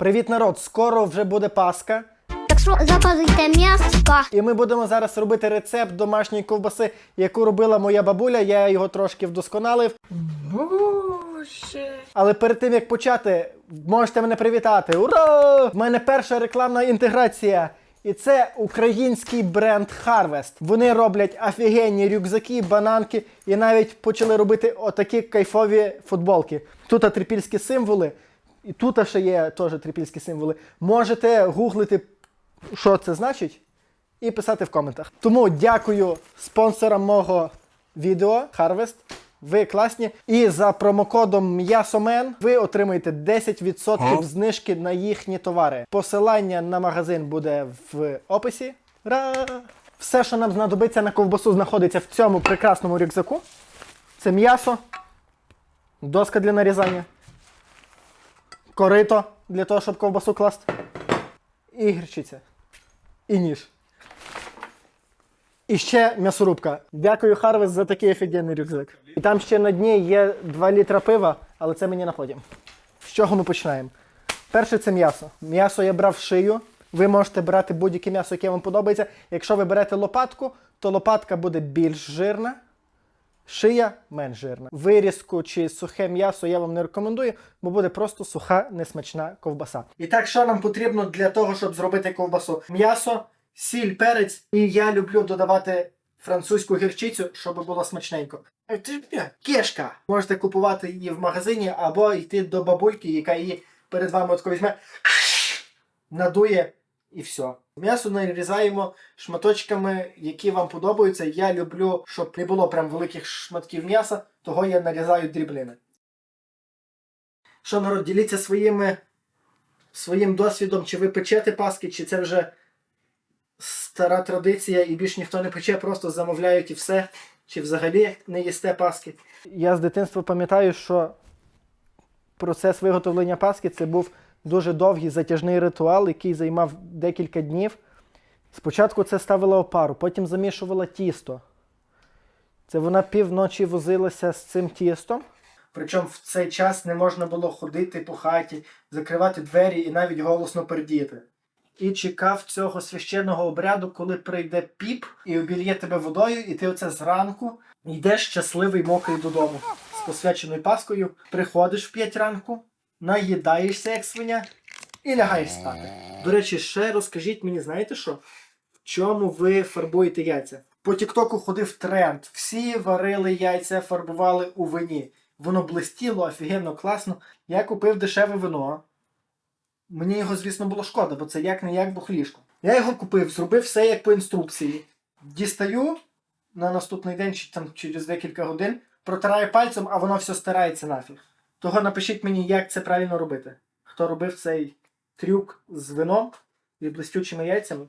Привіт, народ! Скоро вже буде Пасха. Так що запалите м'яско. І ми будемо зараз робити рецепт домашньої ковбаси, яку робила моя бабуля. Я його трошки вдосконалив. Боже. Але перед тим як почати, можете мене привітати. Ура! В мене перша рекламна інтеграція. І це український бренд Harvest. Вони роблять офігенні рюкзаки, бананки і навіть почали робити отакі кайфові футболки. Тут трипільські символи, і тут ще є теж трипільські символи. Можете гуглити, що це значить, і писати в коментах. Тому дякую спонсорам мого відео Harvest. Ви класні. І за промокодом М'ясомен ви отримаєте 10% знижки на їхні товари. Посилання на магазин буде в описі. Ура! Все, що нам знадобиться на ковбасу, знаходиться в цьому прекрасному рюкзаку. Це м'ясо, доска для нарізання, корито для того, щоб ковбасу класти, і гірчиця, і ніж. І ще м'ясорубка. Дякую, Харвест, за такий офігенний рюкзак. І там ще на дні є 2 літра пива, але це мені на потім. З чого ми починаємо? Перше це м'ясо. М'ясо я брав шию. Ви можете брати будь-яке м'ясо, яке вам подобається. Якщо ви берете лопатку, то лопатка буде більш жирна, шия менш жирна. Вирізку чи сухе м'ясо я вам не рекомендую, бо буде просто суха, несмачна ковбаса. І так, що нам потрібно для того, щоб зробити ковбасу? М'ясо, сіль, перець. І я люблю додавати французьку гірчицю, щоб було смачненько. Е, кешка. Можете купувати її в магазині або йти до бабульки, яка її перед вами отко візьме, надує і все. М'ясо нарізаємо шматочками, які вам подобаються. Я люблю, щоб не було прям великих шматків м'яса, того я нарізаю дрібними. Що, народ, діліться своїми, своїм досвідом, чи ви печете паски, чи це вже стара традиція і більш ніхто не пече, просто замовляють і все, чи взагалі не їсте паски. Я з дитинства пам'ятаю, що процес виготовлення паски це був дуже довгий затяжний ритуал, який займав декілька днів. Спочатку це ставила опару, потім замішувала тісто. Це вона півночі возилася з цим тістом. Причому в цей час не можна було ходити по хаті, закривати двері і навіть голосно пердіти. І чекав цього священного обряду, коли прийде піп і обільє тебе водою, і ти оце зранку йдеш щасливий мокрий додому з посвяченою паскою, приходиш в 5 ранку, наїдаєшся як свиня і лягаєш спати. До речі, ще розкажіть мені, знаєте що? В чому ви фарбуєте яйця? По Тіктоку ходив тренд. Всі варили яйця, фарбували у вині. Воно блистіло, офігенно класно. Я купив дешеве вино. Мені його, звісно, було шкода, бо це як не як бухлішко. Я його купив, зробив все як по інструкції. Дістаю на наступний день чи там через декілька годин, протираю пальцем, а воно все стирається нафіг. Того напишіть мені, як це правильно робити. Хто робив цей трюк з вином і блистючими яйцями.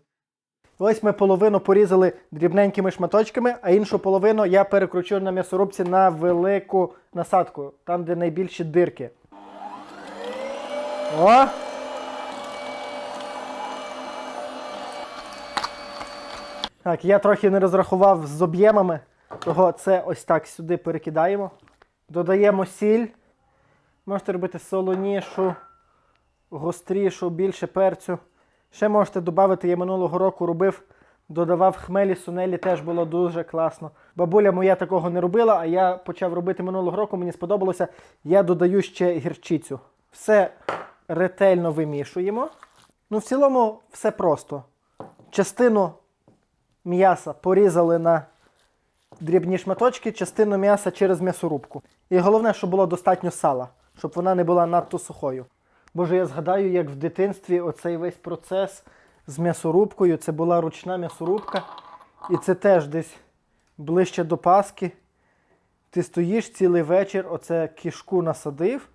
Ось ми половину порізали дрібненькими шматочками, а іншу половину я перекручу на м'ясорубці на велику насадку, там, де найбільші дирки. О! Так, я трохи не розрахував з об'ємами, того це ось так сюди перекидаємо. Додаємо сіль. Можете робити солонішу, гострішу, більше перцю. Ще можете додати, я минулого року робив, додавав хмелі, сунелі, теж було дуже класно. Бабуля моя такого не робила, а я почав робити минулого року, мені сподобалося. Я додаю ще гірчицю. Все ретельно вимішуємо. Ну, в цілому, все просто. Частину м'яса порізали на дрібні шматочки, частину м'яса через м'ясорубку. І головне, щоб було достатньо сала, щоб вона не була надто сухою. Боже, я згадаю, як в дитинстві оцей весь процес з м'ясорубкою, це була ручна м'ясорубка. І це теж десь ближче до Паски. Ти стоїш цілий вечір, оце кішку насадив,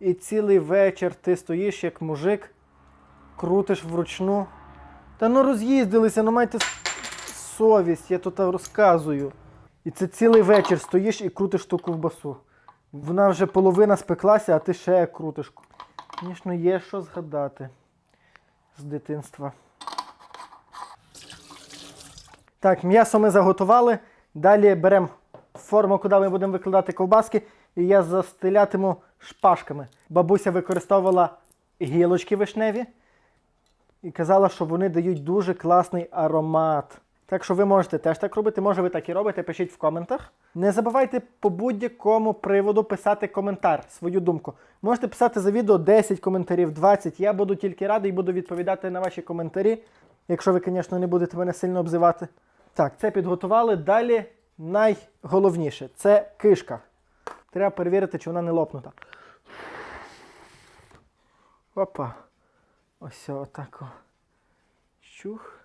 і цілий вечір ти стоїш як мужик, крутиш вручну. Та ну роз'їздилися, ну майте совість, я тут розказую. І це цілий вечір стоїш і крутиш ту ковбасу. Вона вже половина спеклася, а ти ще крутиш. Звісно, є що згадати з дитинства. Так, м'ясо ми заготували. Далі беремо форму, куди ми будемо викладати ковбаски, і я застелятиму шпажками. Бабуся використовувала гілочки вишневі. І казала, що вони дають дуже класний аромат. Так що ви можете теж так робити. Може, ви так і робите, пишіть в коментах. Не забувайте по будь-якому приводу писати коментар, свою думку. Можете писати за відео 10 коментарів, 20. Я буду тільки радий і буду відповідати на ваші коментарі, якщо ви, звісно, не будете мене сильно обзивати. Так, це підготували. Далі найголовніше це кишка. Треба перевірити, чи вона не лопнута. Опа. Ось отак. Щух.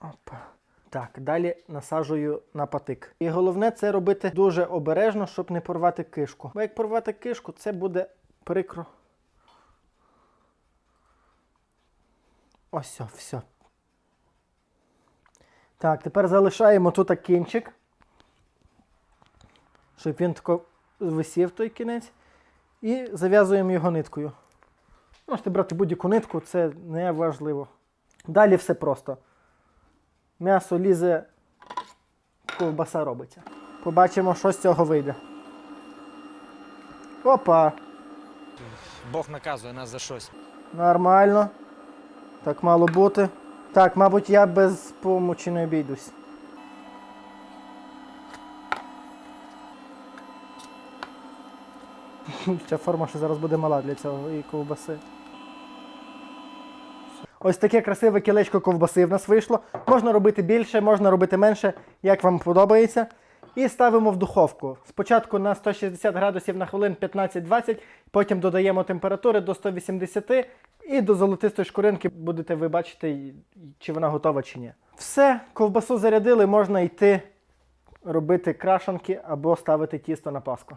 Опа. Так, далі насаджую на патик. І головне це робити дуже обережно, щоб не порвати кишку. Бо як порвати кишку, це буде прикро. Ось, все. Так, тепер залишаємо тут кінчик, щоб він тако висів той кінець. І зав'язуємо його ниткою. Можете брати будь-яку нитку, це не важливо. Далі все просто. М'ясо лізе, ковбаса робиться. Побачимо, що з цього вийде. Опа! Бог наказує нас за щось. Нормально. Так мало бути. Так, мабуть, я без помочі не обійдусь. Ця форма ще зараз буде мала для цього і ковбаси. Ось таке красиве кілечко ковбаси в нас вийшло. Можна робити більше, можна робити менше, як вам подобається. І ставимо в духовку. Спочатку на 160 градусів на хвилин 15-20, потім додаємо температури до 180 і до золотистої шкуринки будете ви бачити, чи вона готова чи ні. Все, ковбасу зарядили, можна йти робити крашанки або ставити тісто на паску.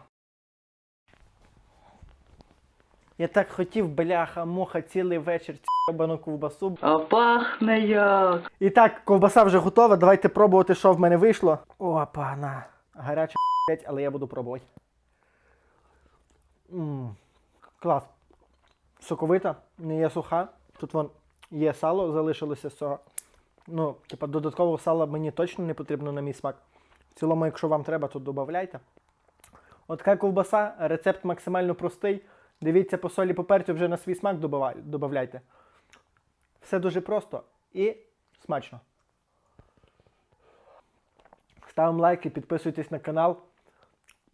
Я так хотів, бляха, муха, цілий вечір цю ковбасу. А пахне як. І так, ковбаса вже готова. Давайте пробувати, що в мене вийшло. Опа, на. Гаряча але я буду пробувати. Мм, клас. Соковита, не є суха. Тут вон є сало, залишилося з цього. Ну, типа, додаткового сала мені точно не потрібно на мій смак. В цілому, якщо вам треба, то додавайте. От така ковбаса, рецепт максимально простий. Дивіться по солі по перцю вже на свій смак додавайте. Все дуже просто і смачно. Ставимо лайки, підписуйтесь на канал,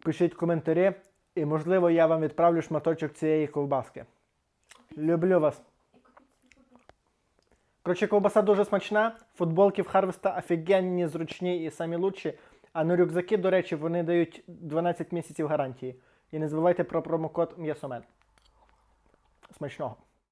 пишіть коментарі, і, можливо, я вам відправлю шматочок цієї ковбаски. Люблю вас. Коротше, ковбаса дуже смачна. Футболки в Харвеста офігенні, зручні і самі лучші. А на рюкзаки, до речі, вони дають 12 місяців гарантії. І не забувайте про промокод М'ясомен. Смачного.